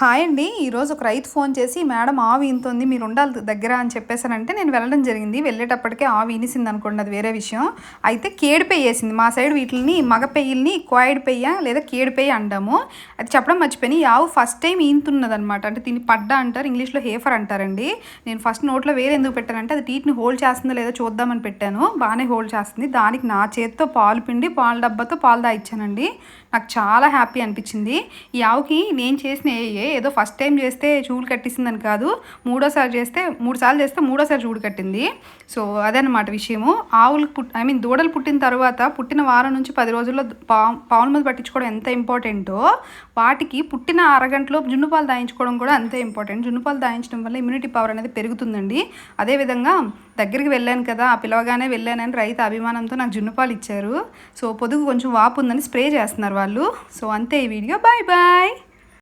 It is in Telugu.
హాయ్ అండి. ఈరోజు ఒక రైతు ఫోన్ చేసి మేడం ఆవి ఇంత ఉంది మీరు ఉండాలి దగ్గర అని చెప్పేసానంటే నేను వెళ్ళడం జరిగింది. వెళ్ళేటప్పటికే ఆవి ఇనిసింది అనుకోండి అది వేరే విషయం. అయితే కేడుపెయ్య వేసింది మా సైడ్ వీటిని మగ పెయ్యిల్ని క్వాయిడ్ పెయ్య లేదా కేడు అంటాము. అది చెప్పడం మర్చిపోయి ఈ ఆవు ఫస్ట్ టైం ఈంతున్నది అనమాట అంటే దీన్ని పడ్డ అంటారు ఇంగ్లీష్లో హేఫర్ అంటారండి. నేను ఫస్ట్ నోట్లో వేరే ఎందుకు పెట్టానంటే అది టీట్ని హోల్డ్ చేస్తుందో లేదో చూద్దామని పెట్టాను. బాగానే హోల్డ్ చేస్తుంది. దానికి నా చేతితో పాలు పిండి పాల డబ్బాతో పాలు దాయిచ్చానండి నాకు చాలా హ్యాపీ అనిపించింది. ఈ ఆవుకి నేను చేసిన ఏ ఏదో ఫస్ట్ టైం చేస్తే చూడు కట్టిస్తుందని కాదు మూడోసారి చేస్తే మూడు సార్లు చేస్తే మూడోసారి చూడు కట్టింది. సో అదనమాట విషయము. ఆవులు పుట్ ఐ మీన్ దూడలు పుట్టిన తర్వాత పుట్టిన వారం నుంచి పది రోజుల్లో పా పావుల మీద పట్టించుకోవడం ఎంత ఇంపార్టెంటో వాటికి పుట్టిన అరగంటలో జున్నుపాలు దాయించుకోవడం కూడా అంతే ఇంపార్టెంట్ జున్నుపాలు దాయించడం వల్ల ఇమ్యూనిటీ పవర్ అనేది పెరుగుతుందండి. అదేవిధంగా దగ్గరికి వెళ్ళాను కదా ఆ పిలవగానే వెళ్ళానని రైతు అభిమానంతో నాకు జున్నుపాలు ఇచ్చారు. సో పొదుగు కొంచెం వాపు ఉందని స్ప్రే చేస్తున్నారు వాళ్ళు. సో అంతే ఈ వీడియో. Bye bye